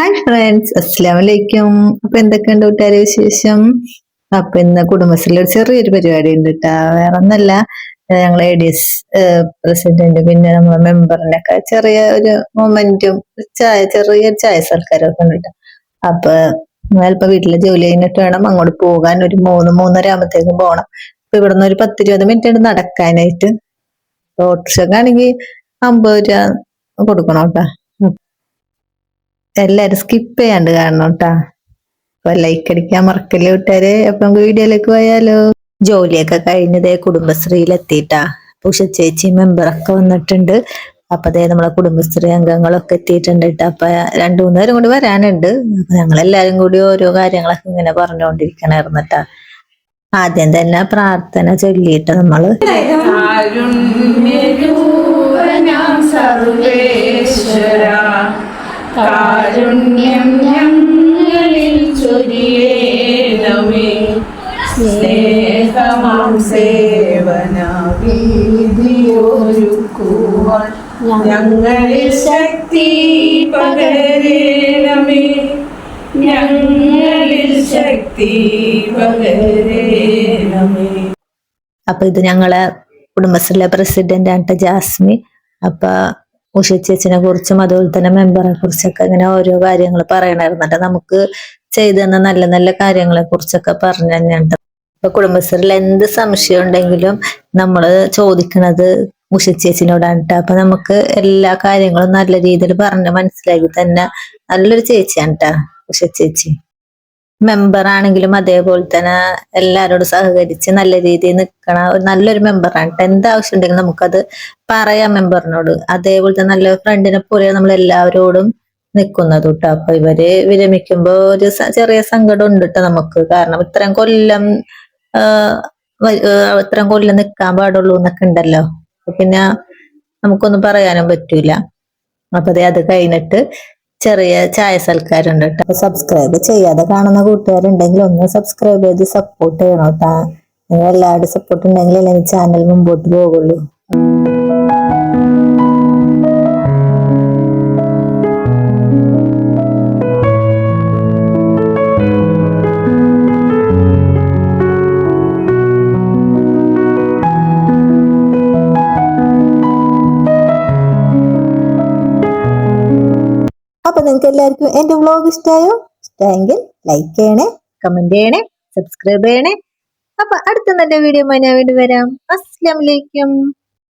Hi friends അസ്സാം വലൈക്കും അപ്പൊ എന്തൊക്കെയുണ്ട് കൂട്ടുകാരെ വിശേഷം? അപ്പൊ ഇന്ന് കുടുംബശ്രീയിൽ ചെറിയൊരു പരിപാടി ഉണ്ട് കേട്ടാ വേറെ ഒന്നല്ല ഞങ്ങൾ എ ഡി എസ് പ്രസിഡന്റ് പിന്നെ നമ്മളെ മെമ്പറിന്റെ ഒക്കെ ചെറിയ ഒരു മൊമെന്റും ചായ ചെറിയ ചായ സൽക്കാരമൊക്കെ ഉണ്ട് കേട്ടോ അപ്പൊ ചിലപ്പോ വീട്ടിലെ ജോലി കഴിഞ്ഞിട്ട് വേണം അങ്ങോട്ട് പോകാൻ. ഒരു മൂന്ന് മൂന്നര ആകുമ്പോഴത്തേക്കും പോകണം അപ്പൊ ഇവിടുന്ന് ഒരു പത്തിരുപത് മിനിറ്റ് ഉണ്ട് നടക്കാനായിട്ട്. ഓട്ടോറിക്ഷക്കാണെങ്കിൽ അമ്പത് രൂപ കൊടുക്കണം കേട്ടാ എല്ലാരും സ്കിപ്പ് ചെയ്യാണ്ട് കാണണം കേട്ടാ അപ്പൊ ലൈക്ക് അടിക്കാൻ മറക്കല്ലേ വിട്ടാരെ അപ്പൊ നമുക്ക് വീഡിയോയിലേക്ക് പോയാലോ? ജോലിയൊക്കെ കഴിഞ്ഞതേ കുടുംബശ്രീയിലെത്തിയിട്ടാ ഉഷ ചേച്ചി മെമ്പറൊക്കെ വന്നിട്ടുണ്ട്. അപ്പൊ അതേ നമ്മളെ കുടുംബശ്രീ അംഗങ്ങളൊക്കെ എത്തിയിട്ടുണ്ട് കേട്ടോ അപ്പൊ രണ്ടു മൂന്ന് പേരും കൂടി വരാനുണ്ട്. അപ്പൊ ഞങ്ങളെല്ലാരും കൂടി ഓരോ കാര്യങ്ങളൊക്കെ ഇങ്ങനെ പറഞ്ഞുകൊണ്ടിരിക്കണായിരുന്നു ആദ്യം തന്നെ പ്രാർത്ഥന ചൊല്ലിയിട്ട് നമ്മൾ കാരുണ്യം ഞങ്ങളിൽ ചൊരിയേണമേ. സ്നേഹമാം സേവന വീതിയൊരുക്കുവാൻ ഞങ്ങളിൽ ശക്തി പകരേണമേ. ഞങ്ങളിൽ ശക്തി പകരേണമേ. അപ്പൊ ഇത് ഞങ്ങളെ കുടുംബശ്രീയിലെ പ്രസിഡന്റ് ആണ് ജാസ്മി. അപ്പൊ ഉഷ ചേച്ചിനെ കുറിച്ചും അതുപോലെ തന്നെ മെമ്പറെ കുറിച്ചൊക്കെ ഇങ്ങനെ ഓരോ കാര്യങ്ങൾ പറയണായിരുന്നു ട്ടോ. നമുക്ക് ചെയ്തു തന്ന നല്ല നല്ല കാര്യങ്ങളെ കുറിച്ചൊക്കെ പറഞ്ഞു തന്നെയുണ്ട് ഇപ്പൊ കുടുംബശ്രീയിൽ എന്ത് സംശയം ഉണ്ടെങ്കിലും നമ്മൾ ചോദിക്കണത് ഉഷ ചേച്ചിനോടാണ്. അപ്പൊ നമുക്ക് എല്ലാ കാര്യങ്ങളും നല്ല രീതിയിൽ പറഞ്ഞ് മനസ്സിലാക്കി തന്നെ നല്ലൊരു ചേച്ചിയാണ് ട്ടാ ഉഷ ചേച്ചി മെമ്പർ ആണെങ്കിലും അതേപോലെ തന്നെ എല്ലാരോടും സഹകരിച്ച് നല്ല രീതിയിൽ നിൽക്കണ ഒരു നല്ലൊരു മെമ്പറാണ് എന്ത് ആവശ്യം ഉണ്ടെങ്കിലും നമുക്കത് പറയാം മെമ്പറിനോട് അതേപോലെ തന്നെ നല്ല ഫ്രണ്ടിനെ പോലെ നമ്മൾ എല്ലാവരോടും നിൽക്കുന്നത് കേട്ടോ അപ്പൊ ഇവർ വിരമിക്കുമ്പോ ഒരു ചെറിയ സങ്കടം ഉണ്ട് കേട്ടോ നമുക്ക്. കാരണം ഇത്രയും കൊല്ലം ഇത്രയും കൊല്ലം നിൽക്കാൻ പാടുള്ളൂ എന്നൊക്കെ ഉണ്ടല്ലോ. പിന്നെ നമുക്കൊന്നും പറയാനും പറ്റൂല. അപ്പൊ അതെ അത് കഴിഞ്ഞിട്ട് ചെറിയ ചായ സൽക്കാരുണ്ട് കേട്ടോ സബ്സ്ക്രൈബ് ചെയ്യാതെ കാണുന്ന കൂട്ടുകാരുണ്ടെങ്കിൽ ഒന്ന് സബ്സ്ക്രൈബ് ചെയ്ത് സപ്പോർട്ട് ചെയ്യണം കേട്ടാ നിങ്ങൾ എല്ലാവരുടെ സപ്പോർട്ട് ഉണ്ടെങ്കിൽ ചാനൽ മുമ്പോട്ട് പോകുള്ളൂ അപ്പൊ നിങ്ങൾക്ക് എല്ലാവർക്കും എന്റെ വ്ലോഗ് ഇഷ്ടമായോ ഇഷ്ടമായെങ്കിൽ ലൈക്ക് ചെയ്യണേ കമന്റ് ചെയ്യണേ സബ്സ്ക്രൈബ് ചെയ്യണേ. അപ്പൊ അടുത്ത നല്ല വീഡിയോ ഞാൻ വരാം. അസ്സലാമലൈക്കും